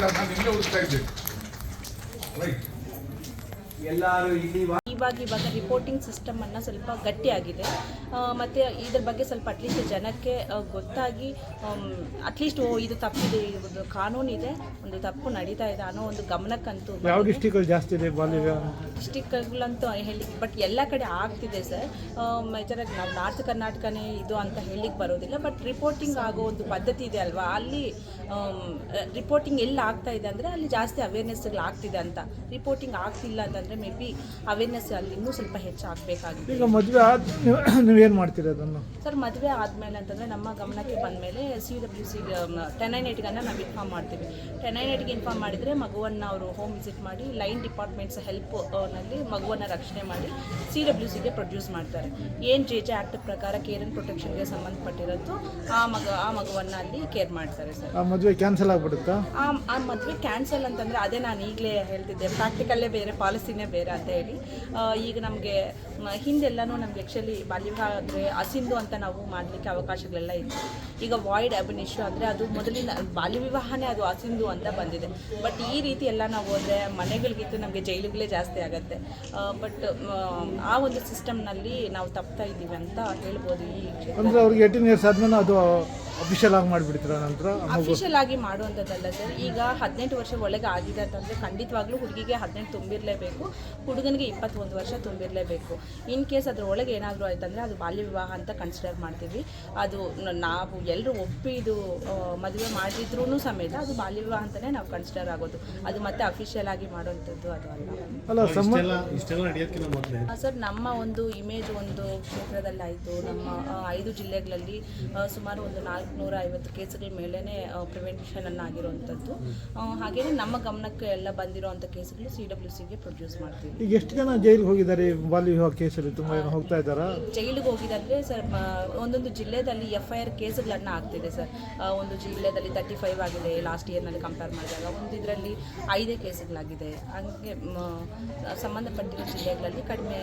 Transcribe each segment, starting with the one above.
ನಿನ್ನೆ ಹುಡುಕ್ತಾ ಇದ್ದೆ ರೈಟ್ ಎಲ್ಲರೂ ಇಲ್ಲಿ ಇವಾಗ ಇವಾಗ ರಿಪೋರ್ಟಿಂಗ್ ಸಿಸ್ಟಮನ್ನು ಸ್ವಲ್ಪ ಗಟ್ಟಿಯಾಗಿದೆ. ಮತ್ತು ಇದ್ರ ಬಗ್ಗೆ ಸ್ವಲ್ಪ ಅಟ್ಲೀಸ್ಟ್ ಜನಕ್ಕೆ ಗೊತ್ತಾಗಿ ಅಟ್ಲೀಸ್ಟ್ ಓ ಇದು ತಪ್ಪಿದೆ ಇದು ಕಾನೂನಿದೆ ಒಂದು ತಪ್ಪು ನಡೀತಾ ಇದೆ ಅನ್ನೋ ಒಂದು ಗಮನಕ್ಕಂತೂ ಯಾವ ಡಿಸ್ಟಿಕಲ್ಲಿ ಜಾಸ್ತಿ ಇದೆ ಡಿಸ್ಟಿಕ್ಗಳಂತೂ ಹೇಳಿ ಬಟ್ ಎಲ್ಲ ಕಡೆ ಆಗ್ತಿದೆ ಸರ್. ಮೇಜರಾಗಿ ನಾವು ನಾರ್ತ್ ಕರ್ನಾಟಕನೇ ಇದು ಅಂತ ಹೇಳಿಕ್ಕೆ ಬರೋದಿಲ್ಲ ಬಟ್ ರಿಪೋರ್ಟಿಂಗ್ ಆಗೋ ಒಂದು ಪದ್ಧತಿ ಇದೆ ಅಲ್ವಾ? ಅಲ್ಲಿ ರಿಪೋರ್ಟಿಂಗ್ ಎಲ್ಲಿ ಆಗ್ತಾ ಇದೆ ಅಂದರೆ ಅಲ್ಲಿ ಜಾಸ್ತಿ ಅವೇರ್ನೆಸ್ಗಳು ಆಗ್ತಿದೆ ಅಂತ. ರಿಪೋರ್ಟಿಂಗ್ ಆಗ್ತಿಲ್ಲ ಅಂತಂದರೆ ಮೇ ಬಿ ಅವೇರ್ನೆಸ್ ಅಲ್ಲಿ ಇನ್ನೂ ಸ್ವಲ್ಪ ಹೆಚ್ಚಾಗಬೇಕಾಗಿದೆ. ಈಗ ಮದುವೆ ಆದ ನೀವೇನು ಮಾಡ್ತೀರಿ ಅದನ್ನು? ಸರ್ ಮದುವೆ ಆದಮೇಲೆ ಅಂತಂದರೆ ನಮ್ಮ ಗಮನಕ್ಕೆ ಬಂದಮೇಲೆ C W C ten nine ಏಟ್ಗನ್ನು ನಾವು ಇನ್ಫಾರ್ಮ್ ಮಾಡ್ತೀವಿ. ಟೆನ್ ನೈನ್ ಏಟ್ಗೆ ಇನ್ಫಾರ್ಮ್ ಮಾಡಿದರೆ ಮಗುವನ್ನು ಅವರು ಹೋಮ್ ವಿಸಿಟ್ ಮಾಡಿ ಲೈನ್ ಡಿಪಾರ್ಟ್ಮೆಂಟ್ಸ್ ಹೆಲ್ಪ್ನಲ್ಲಿ ಮಗುವನ್ನು ರಕ್ಷಣೆ ಮಾಡಿ ಸಿ ಡಬ್ಲ್ಯೂ ಸಿಗೆ ಪ್ರೊಡ್ಯೂಸ್ ಮಾಡ್ತಾರೆ. ಏನು ಜೆ ಜೆ ಆ್ಯಕ್ಟ್ ಪ್ರಕಾರ ಕೇರ್ ಅಂಡ್ ಪ್ರೊಟೆಕ್ಷನ್ಗೆ ಸಂಬಂಧಪಟ್ಟಿರೋದು ಆ ಮಗ ಆ ಮಗುವನ್ನು ಅಲ್ಲಿ ಕೇರ್ ಮಾಡ್ತಾರೆ ಸರ್. ಆ ಮದುವೆ ಕ್ಯಾನ್ಸಲ್ ಆಗ್ಬಿಡುತ್ತಾ? ಆ ಆ ಮದುವೆ ಕ್ಯಾನ್ಸಲ್ ಅಂತಂದರೆ ಅದೇ ನಾನು ಈಗಲೇ ಹೇಳ್ತಿದ್ದೆ ಪ್ರಾಕ್ಟಿಕಲ್ಲೇ ಬೇರೆ ಪಾಲಿಸಿನೇ ಬೇರೆ ಅಂತ ಹೇಳಿ. ಈಗ ನಮಗೆ ಹಿಂದೆಲ್ಲನೂ ನಮ್ಗೆ ಆ್ಯಕ್ಚುಲಿ ಬಾಲ್ಯವಿವಾಹ ಆದರೆ ಅಸಿಂಧು ಅಂತ ನಾವು ಮಾಡಲಿಕ್ಕೆ ಅವಕಾಶಗಳೆಲ್ಲ ಇತ್ತು. ಈಗ ವಾಯ್ಡ್ ಅಭಿನಿಶು ಅಂದರೆ ಅದು ಮೊದಲಿನ ಬಾಲ್ಯ ವಿವಾಹನೇ ಅದು ಅಸಿಂಧು ಅಂತ ಬಂದಿದೆ. ಬಟ್ ಈ ರೀತಿ ಎಲ್ಲ ನಾವು ಹೋದರೆ ಮನೆಗಳಿಗಿಂತ ನಮಗೆ ಜೈಲುಗಳೇ ಜಾಸ್ತಿ ಆಗುತ್ತೆ. ಬಟ್ ಆ ಒಂದು ಸಿಸ್ಟಮ್ನಲ್ಲಿ ನಾವು ತಪ್ತಾ ಇದ್ದೀವಿ ಅಂತ ಹೇಳ್ಬೋದು ಈ ಅಂದರೆ ಅವ್ರಿಗೆ ಏಯ್ಟೀನ್ ಇಯರ್ಸ್ ಆದ್ಮೇಲೆ ಅದು ಅಫಿಷಿಯಲ್ ಆಗಿ ಮಾಡಿಬಿಡ್ತೀರ ನಂತರ? ಅಫಿಷಿಯಲ್ ಆಗಿ ಮಾಡುವಂಥದ್ದಲ್ಲ ಸರ್ ಈಗ ಹದಿನೆಂಟು ವರ್ಷ ಒಳಗೆ ಆಗಿದೆ ಅಂತಂದರೆ ಖಂಡಿತವಾಗ್ಲೂ ಹುಡುಗಿಗೆ ಹದಿನೆಂಟು ತುಂಬಿರಲೇಬೇಕು ಹುಡುಗನಿಗೆ ಇಪ್ಪತ್ತೊಂದು ವರ್ಷ ತುಂಬಿರಲೇಬೇಕು. ಇನ್ ಕೇಸ್ ಅದ್ರೊಳಗೆ ಏನಾದರೂ ಆಯ್ತಂದರೆ ಅದು ಬಾಲ್ಯ ವಿವಾಹ ಅಂತ ಕನ್ಸಿಡರ್ ಮಾಡ್ತೀವಿ. ಅದು ನಾವು ಎಲ್ಲರೂ ಒಪ್ಪಿ ಇದು ಮದುವೆ ಮಾಡಿದ್ರೂ ಸಮೇತ ಅದು ಬಾಲ್ಯ ವಿವಾಹ ಅಂತಲೇ ನಾವು ಕನ್ಸಿಡರ್ ಆಗೋದು. ಅದು ಮತ್ತೆ ಅಫಿಷಿಯಲ್ ಆಗಿ ಮಾಡುವಂಥದ್ದು ಅದು ಅಲ್ಲ. ಸರ್ ನಮ್ಮ ಒಂದು ಇಮೇಜ್ ಒಂದು ಕ್ಷೇತ್ರದಲ್ಲಿ ಆಯಿತು ನಮ್ಮ ಐದು ಜಿಲ್ಲೆಗಳಲ್ಲಿ ಸುಮಾರು ಒಂದು ನಾಲ್ಕುನೂರ ಐವತ್ತು ಕೇಸ್ಗಳ ಮೇಲೇ ಪ್ರಿವೆನ್ಷನನ್ನು ಆಗಿರುವಂಥದ್ದು. ಹಾಗೆಯೇ ನಮ್ಮ ಗಮನಕ್ಕೆ ಎಲ್ಲ ಬಂದಿರುವಂಥ ಕೇಸ್ಗಳು ಸಿ ಡಬ್ಲ್ಯೂ ಸಿಗೆ ಪ್ರೊಡ್ಯೂಸ್ ಮಾಡ್ತೀವಿ. ಈಗ ಎಷ್ಟು ಜನ ಜೈಲಿಗೆ ಹೋಗಿದ್ದಾರೆ ಬಾಲ್ಯ ವಿವಾಹ ಕೇಸಲ್ಲಿ? ತುಂಬ ಜನ ಹೋಗ್ತಾ ಇದ್ದಾರಾ? ಜೈಲಿಗೆ ಹೋಗಿದ್ದಾರೆ ಸರ್ ಒಂದೊಂದು ಜಿಲ್ಲೆಯಲ್ಲಿ ಎಫ್ ಐ ಆರ್ ಕೇಸ್ಗಳನ್ನು ಆಗ್ತಿದೆ ಸರ್. ಒಂದು ಜಿಲ್ಲೆಯಲ್ಲಿ ತರ್ಟಿ ಫೈವ್ ಆಗಿದೆ ಲಾಸ್ಟ್ ಇಯರ್ನಲ್ಲಿ ಕಂಪೇರ್ ಮಾಡಿದಾಗ. ಒಂದು ಇದರಲ್ಲಿ ಐದೇ ಕೇಸ್ಗಳಾಗಿದೆ. ಹಾಗೆ ಸಂಬಂಧಪಟ್ಟಿರೋ ಜಿಲ್ಲೆಗಳಲ್ಲಿ ಕಡಿಮೆ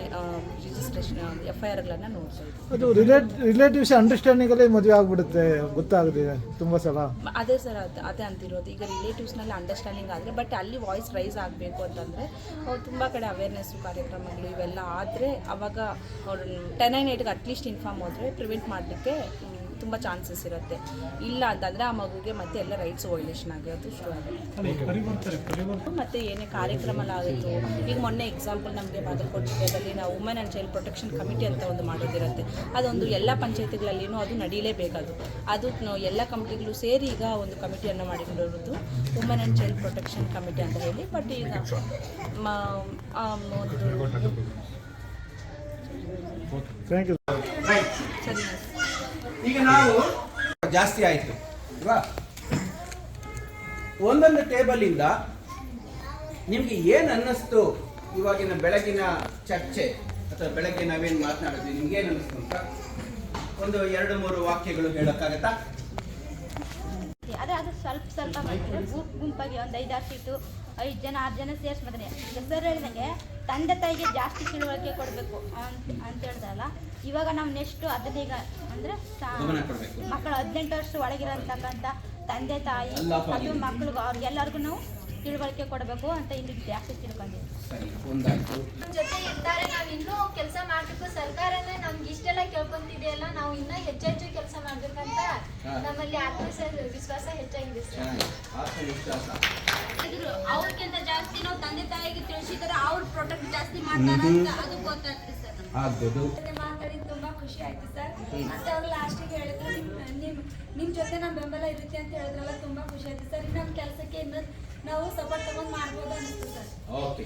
ರಿಜಿಸ್ಟ್ರೇಷನ್ ಎಫ್ ಐ ಆರ್ಗಳನ್ನು ನೋಡ್ತಾ ಅದು ರಿಲೇಟ್ ರಿಲೇಟಿವ್ಸ್ ಅಂಡರ್ಸ್ಟ್ಯಾಂಡಿಂಗಲ್ಲೇ ಮದುವೆ ಆಗ್ಬಿಡುತ್ತೆ ಗೊತ್ತಾಗದೆ ತುಂಬ ಸಲ. ಅದೇ ಸರ್ ಅದು ಅದೇ ಅಂತಿರೋದು. ಈಗ ರಿಲೇಟಿವ್ಸ್ನಲ್ಲಿ ಅಂಡರ್ಸ್ಟ್ಯಾಂಡಿಂಗ್ ಆದರೆ ಬಟ್ ಅಲ್ಲಿ ವಾಯ್ಸ್ ರೈಸ್ ಆಗಬೇಕು ಅಂತಂದರೆ ತುಂಬ ಕಡೆ ಅವೇರ್ನೆಸ್ ಕಾರ್ಯಕ್ರಮಗಳು ಇವೆಲ್ಲ ಆದರೆ ಅವಾಗ ಅವ್ರು ಟೆನ್ ನೈನ್ ಏಟ್ಗೆ ಅಟ್ಲೀಸ್ಟ್ ಇನ್ಫಾರ್ಮ್ ಹೋದರೆ ಪ್ರಿವೆಂಟ್ ಮಾಡಲಿಕ್ಕೆ ತುಂಬ ಚಾನ್ಸಸ್ ಇರುತ್ತೆ. ಇಲ್ಲ ಅಂತಂದರೆ ಆ ಮಗುಗೆ ಮತ್ತೆ ಎಲ್ಲ ರೈಟ್ಸ್ ವೈಲೇಷನ್ ಆಗಿರೋದು ಶುರು ಆಗುತ್ತೆ. ಮತ್ತು ಏನೇ ಕಾರ್ಯಕ್ರಮಗಳಾಗಿತ್ತು ಈಗ ಮೊನ್ನೆ ಎಕ್ಸಾಂಪಲ್ ನಮಗೆ ಬಾಗಲಕೋಟೆ ಜಿಲ್ಲೆಯಲ್ಲಿ ನಾವು women and child protection committee ಅಂತ ಒಂದು ಮಾಡೋದಿರುತ್ತೆ. ಅದೊಂದು ಎಲ್ಲ ಪಂಚಾಯತಿಗಳಲ್ಲಿನೂ ಅದು ನಡೀಲೇಬೇಕದು. ಅದು ಎಲ್ಲ ಕಮಿಟಿಗಳು ಸೇರಿ ಈಗ ಒಂದು ಕಮಿಟಿಯನ್ನು ಮಾಡಿಕೊಂಡಿರೋದು women and child protection committee ಅಂತ ಹೇಳಿ. ಬಟ್ ಈಗ ಮ- ಆ ಒಂದು ಥ್ಯಾಂಕ್ ಯು ರೈಟ್ ಸರಿ ಈಗ ನಾವು ಜಾಸ್ತಿ ಆಯಿತು. ಅಲ್ವಾ ಒಂದೊಂದು ಟೇಬಲಿಂದ ನಿಮಗೆ ಏನು ಅನ್ನಿಸ್ತು ಇವಾಗಿನ ಬೆಳಗಿನ ಚರ್ಚೆ? ಅಥವಾ ಬೆಳಗ್ಗೆ ನಾವೇನು ಮಾತನಾಡಿದ್ವಿ? ನಿಮ್ಗೆ ಏನು ಅನ್ನಿಸ್ತು ಅಂತ? ಒಂದು ಎರಡು, ಮೂರು ವಾಕ್ಯಗಳು ಹೇಳೋಕ್ಕಾಗತ್ತಾ? ಅದೇ, ಅದು ಸ್ವಲ್ಪ ಸ್ವಲ್ಪ ಗುಂಪು ಗುಂಪಾಗಿ ಒಂದು ಐದಾರು ಸೀಟು ಐದು ಜನ, ಆರು ಜನ ಸೇರಿಸಿ ಮಾಡಿದ್ರೆ ಹೆಸರು ಹೇಳಿದಂಗೆ ತಂದೆ ತಾಯಿಗೆ ಜಾಸ್ತಿ ತಿಳುವಳಿಕೆ ಕೊಡಬೇಕು ಅಂತ ಹೇಳ್ದಲ್ಲ ಇವಾಗ ನಾವು ನೆಕ್ಸ್ಟ್ ಹದಿನೈದು ಅಂದ್ರೆ ಮಕ್ಕಳು ಹದಿನೆಂಟು ವರ್ಷ ಒಳಗಿರತಕ್ಕಂಥ ತಂದೆ ತಾಯಿ ಅದು ಮಕ್ಕಳು ಮಕ್ಳಿಗೂ ಅವ್ರಿಗೆಲ್ಲರಿಗೂ ನಾವು ತಿಳುವಳಿಕೆ ಕೊಡಬೇಕು ಅಂತ ಇಲ್ಲಿ ಜಾಸ್ತಿ ತಿಳ್ಕೊಂಡಿದ್ದೀವಿ ನಮ್ಮ ಜೊತೆ ಇರ್ತಾರೆ ನಾವು ಇನ್ನೂ ಕೆಲಸ ಮಾಡ್ಬೇಕು. ಸರ್ಕಾರನೇ ನಮ್ಗೆ ಇಷ್ಟೆಲ್ಲ ಕೇಳ್ಕೊಂತಿದೆಯಲ್ಲ ನಾವು ಇನ್ನ ಹೆಚ್ಚೆಚ್ಚು ಕೆಲಸ ಮಾಡ್ಬೇಕಂತ ನಮ್ಮಲ್ಲಿ ಆತ್ಮವಿಶ್ವಾಸ ವಿಶ್ವಾಸ ಹೆಚ್ಚಾಗಿದೆ ಆತ್ಮವಿಶ್ವಾಸ. ಅವ್ರಿಗಿಂತ ಜಾಸ್ತಿ ನಾವು ತಂದೆ ತಾಯಿಗೆ ತಿಳಿಸಿದ್ರೆ ಅವ್ರ ಪ್ರೊಟೆಕ್ಟ್ ಜಾಸ್ತಿ ಮಾಡ್ತಾರೆ ಅಂತ ಅದು ಗೊತ್ತಾಗ್ತದೆ ಸರ್ ಮತ್ತೆ ಅವ್ರು ಲಾಸ್ಟಿಗೆ ಹೇಳಿದ್ರು ನಿಮ್ಮ ನಿಮ್ ನಿಮ್ ಜೊತೆ ನಮ್ ಬೆಂಬಲ ಇರುತ್ತೆ ಅಂತ ಹೇಳಿದ್ರಲ್ಲ ತುಂಬಾ ಖುಷಿ ಆಯ್ತು. ಸರ್ ನಮ್ಮ ಕೆಲಸಕ್ಕೆ ಇನ್ನು ನಾವು ಸಪೋರ್ಟ್ ತಗೊಂಡ್ ಮಾಡ್ಬೋದು ಅನಿಸ್ತು ಸರ್. ಓಕೆ